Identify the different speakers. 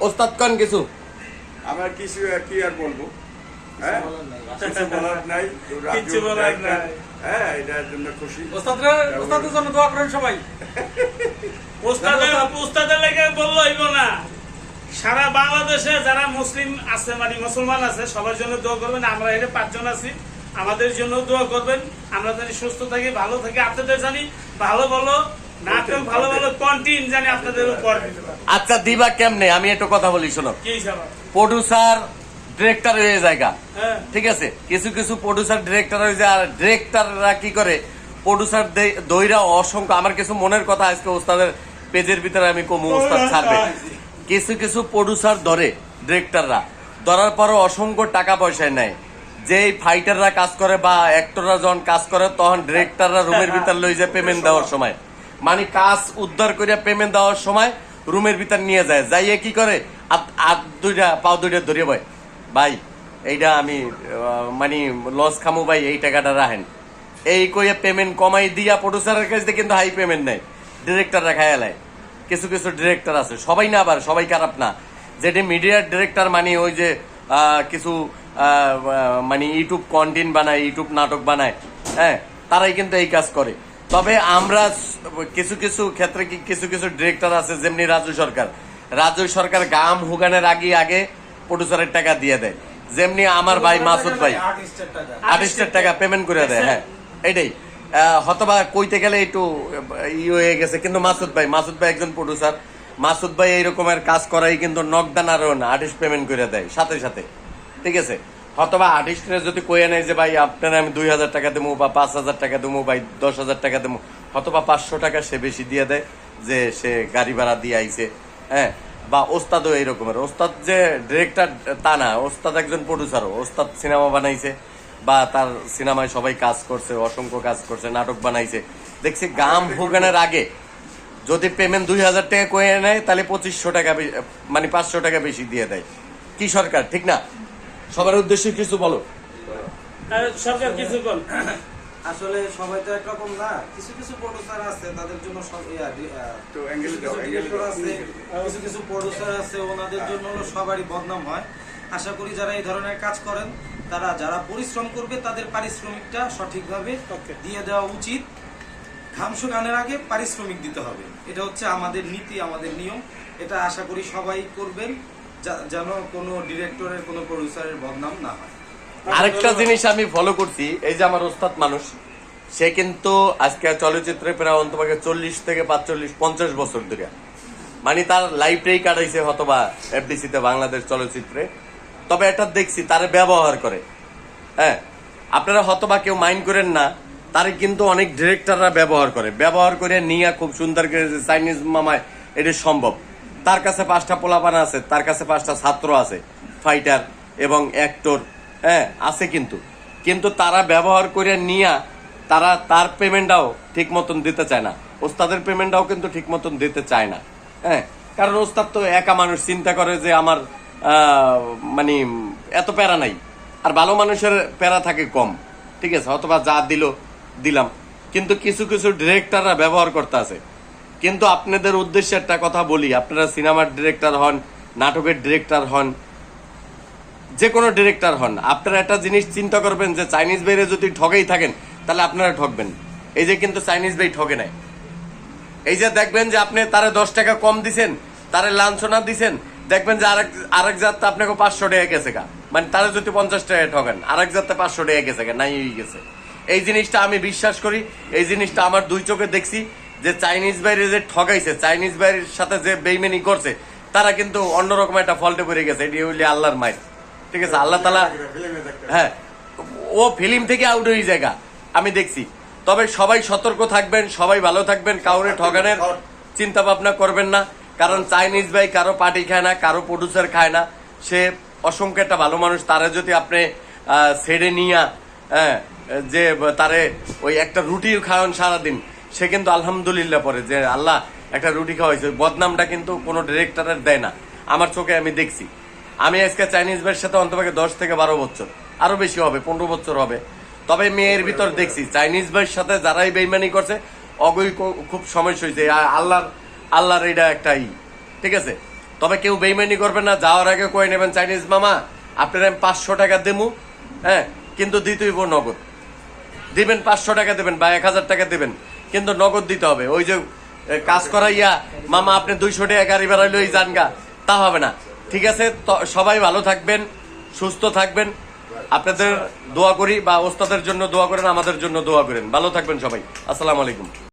Speaker 1: ওস্তাদ কন কিছু?
Speaker 2: আমার কিছু কি আর বলব। হ্যাঁ? কিছু বলার নাই। তো
Speaker 3: বলার নাই।
Speaker 2: হ্যাঁ এটার জন্য খুশি।
Speaker 3: ওস্তাদরা ওস্তাদের জন্য দোয়া করেন সবাই। ওস্তাদের ওস্তাদের লেগে বলল হইব না। সারা বাংলাদেশে যারা মুসলিম আছে মানে মুসলমান আছে সবার জন্য দোয়া করবেন। আমরা এখানে পাঁচজন আছি। আমাদের জন্য দোয়া করবেন। আমরা জানি সুস্থ থাকি ভালো থাকি। আপনাদের জানি ভালো ভালো নাটক ভালো ভালো কন্টিন জানি আপনাদের উপর।
Speaker 1: আচ্ছা দিবা কেমনে? আমি একটু কথা বলি শোনো। প্রডিউসার ডিরেক্টর হয়ে জায়গা
Speaker 3: হ্যাঁ।
Speaker 1: ঠিক আছে? কিছু কিছু প্রডিউসার ডিরেক্টর হয়ে যায় আর ডিরেক্টররা কি করে? প্রডিউসার দইরা অসংখ্য। আমার কিছু মনের কথা আজকে ওস্তাদের পেজের ভিতরে আমি কমু ওস্তাদ ছাড়বে। কিছু কিছু প্রডিউসার ধরে ডিরেক্টররা ধরার পরও অসংখ্য টাকা পয়সা নেয়। যেই ফাইটাররা কাজ করে বা অ্যাক্টররা যখন কাজ করে তখন ডিরেক্টররা রুমের ভিতর লই যায় পেমেন্ট দেওয়ার সময়। মানে কাজ উদ্ধার করে পেমেন্ট দেওয়ার সময় রুমের ভিতর নিয়ে যায়। যাইয়ে কি করে? হাত দুইটা, পাও দুইটা ধরে ভাই ভাই, এইটা আমি মানে লস খামু ভাই, এই টাকাটা রাখেন। এই কইয়া পেমেন্ট কমাই দিয়া প্রডিউসারের কাছে কিন্তু হাই পেমেন্ট নেয়। ডিরেক্টররা খায়ালায় কিছু কিছু ডিরেক্টর আছে। সবাই না আবার সবাই খারাপ না। যেটি মিডিয়ার ডিরেক্টর মানে ওই যে কিছু মানে ইউটিউব কন্টেন্ট বানায় ইউটিউব নাটক বানায় হ্যাঁ তারাই কিন্তু এই কাজ করে। তবে আমরা কিছু কিছু ক্ষেত্রে কি কিছু কিছু ডিরেক্টর আছে যেমনি রাজু সরকার। রাজু সরকার গাম হুগানের আগে আগে প্রডিউসারের টাকা দিয়ে দেয়। যেমনি আমার ভাই মাসুদ ভাই। আর্টিস্টের টাকা। পেমেন্ট করে দেয় হ্যাঁ এটাই। আহ, হয়তোবা কইতে গেলে একটু ই হয়ে গেছে কিন্তু মাসুদ ভাই মাসুদ ভাই একজন প্রডিউসার মাসুদ ভাই এইরকমের কাজ করাই কিন্তু নকদান আরও না আর্টিস্ট পেমেন্ট করে দেয় সাথে সাথে। ঠিক আছে? হয়তোবা আর্টিস্টরা যদি কয়ে নেয় যে, ভাই, আপনার আমি দুই হাজার টাকা দেবো বা পাঁচ হাজার টাকা দেবো ভাই দশ হাজার টাকা দেবো। অথবা পাঁচশো টাকা সে বেশি দিয়ে দেয় যে, সে গাড়ি ভাড়া দিয়ে আইছে। হ্যাঁ? বা ওস্তাদও এই রকমের ওস্তাদ যে ডিরেক্টর তা না। ওস্তাদ একজন প্রডিউসারও ওস্তাদ সিনেমা বানাইছে বা তার সিনেমায় সবাই কাজ করছে, অসংখ্য কাজ করছে, নাটক বানাইছে। দেখছি গাম ভুগানের আগে যদি পেমেন্ট দুই হাজার টাকা কয়ে নেয়, তাহলে পঁচিশশো টাকা মানে পাঁচশো টাকা বেশি দিয়ে দেয়। কি সরকার? ঠিক না? সবার উদ্দেশ্যে কিছু বলো।
Speaker 3: সরকার কিছু কোন
Speaker 4: আসলে সবাই তো একরকম না কিছু কিছু প্রডিউসার আছে তাদের জন্য কিছু কিছু প্রডিউসার আছে ওনাদের জন্য সবারই বদনাম হয়। আশা করি যারা এই ধরনের কাজ করেন তারা যারা পরিশ্রম করবে তাদের পারিশ্রমিকটা সঠিকভাবে. দিয়ে দেওয়া উচিত। ঘামসু গানের আগে পারিশ্রমিক দিতে হবে। এটা হচ্ছে আমাদের নীতি আমাদের নিয়ম। এটা আশা করি সবাই করবেন। যেন কোনো ডিরেক্টরের, কোনো প্রডিউসারের বদনাম না হয়।
Speaker 1: আরেকটা জিনিস আমি ফলো করছি, এই যে আমার ওস্তাদ মানুষ, সে কিন্তু আজকে চলচ্চিত্রে প্রায় অন্তপাকে চল্লিশ থেকে পাঁচচল্লিশ, পঞ্চাশ বছর ধরে। মানে তার লাইফটাই কাটাইছে হতবা এফডিসিতে বাংলাদেশ চলচ্চিত্রে। তবে এটা দেখছি, তার ব্যবহার করে। হ্যাঁ আপনারা হতবা কেউ মাইন্ড করেন না, তার কিন্তু অনেক ডিরেক্টররা ব্যবহার করে। ব্যবহার করে নিয়ে খুব সুন্দর করে চাইনিজ মামায় এটা সম্ভব। তার কাছে পাঁচটা পোলাপানা আছে, তার কাছে পাঁচটা ছাত্র আছে ফাইটার এবং অ্যাক্টর হ্যাঁ আছে কিন্তু। কিন্তু তারা ব্যবহার করে নিয়ে তারা তার পেমেন্টটাও ঠিক মতন দিতে চায় না। ওস্তাদের পেমেন্টটাও কিন্তু ঠিক মতন দিতে চায় না হ্যাঁ। কারণ ওস্তাদ তো একা মানুষ, চিন্তা করে যে আমার মানে এত প্যারা নাই। আর ভালো মানুষের প্যারা থাকে কম, ঠিক আছে? অথবা যা দিল, দিলাম। কিন্তু কিছু কিছু ডিরেক্টররা ব্যবহার করতে আছে। কিন্তু আপনাদের উদ্দেশ্যে একটা কথা বলি। আপনারা সিনেমার ডিরেক্টর হন, নাটকের ডিরেক্টর হন যে কোনো ডিরেক্টর হন, আপনারা একটা জিনিস চিন্তা করবেন যে চাইনিজ বাইরে যদি ঠকেই থাকেন, তাহলে আপনারা ঠকবেন এই যে কিন্তু চাইনিজ বাই ঠকে নাই। এই যে দেখবেন যে আপনি তারে দশ টাকা কম দিছেন, তারে লাঞ্ছনা দিছেন, দেখবেন যে আরেক আরেক যাত্রা আপনাকে পাঁচশো টাকা গেছে গা। মানে তারা যদি পঞ্চাশ টাকা ঠকেন আরেক যাত্রা পাঁচশো টাকা গেছে গা, নাই গেছে। এই জিনিসটা আমি বিশ্বাস করি, এই জিনিসটা আমার দুই চোখে দেখছি। যে চাইনিজ বাইরে যে ঠকাইছে, চাইনিজ বাইরের সাথে যে বেইমেনি করছে, তারা কিন্তু অন্যরকম একটা ফল্টে পড়ে গেছে। এটি হইলে আল্লাহর মায়ের ঠিক আছে, আল্লাহ তালা হ্যাঁ ও ফিল্ম থেকে আউট হয়ে জায়গা, আমি দেখছি। তবে সবাই সতর্ক থাকবেন, সবাই ভালো থাকবেন, কাউরে ঠগানের চিন্তা ভাবনা করবেন না। কারণ চাইনিজ ভাই কারও পার্টি খায় না, কারও প্রডিউসার খায় না। সে অসংখ্য একটা ভালো মানুষ, তারা যদি আপনি ছেড়ে নিয়া হ্যাঁ যে তারে ওই একটা রুটি খাওয়ান সারাদিন সে কিন্তু আলহামদুলিল্লাহ পরে যে আল্লাহ একটা রুটি খাওয়াইছে ওই বদনামটা কিন্তু কোনো ডিরেক্টরের দেয় না। আমার চোখে আমি দেখছি। আমি আজকে চাইনিজ ভাইয়ের সাথে অন্তপাকে দশ থেকে বারো বছর, আরও বেশি হবে, পনেরো বছর হবে। তবে মেয়ের ভিতর দেখছি চাইনিজ ভাইয়ের সাথে যারাই বেইমানি করছে, অগই কো- খুব সমস্যা হয়েছে। আল্লাহর আল্লাহর এটা একটা ই, ঠিক আছে? তবে কেউ বেইমানি করবেন না, যাওয়ার আগে কয়ে নেবেন চাইনিজ মামা, আপনার আমি পাঁচশো টাকা দেবো হ্যাঁ কিন্তু দিতেই নগদ। দিবেন পাঁচশো টাকা দেবেন বা এক হাজার টাকা দেবেন। কিন্তু নগদ দিতে হবে। ওই যে কাজ করাইয়া মামা আপনি দুইশো টাকা গাড়ি বেড়াইলে ওই যান গা তা হবে না। ঠিক আছে সবাই ভালো থাকবেন, সুস্থ থাকবেন। আপনাদের দোয়া করি বা ওস্তাদের জন্য দোয়া করেন, আমাদের জন্য দোয়া করেন। ভালো থাকবেন সবাই। আসসালামু আলাইকুম।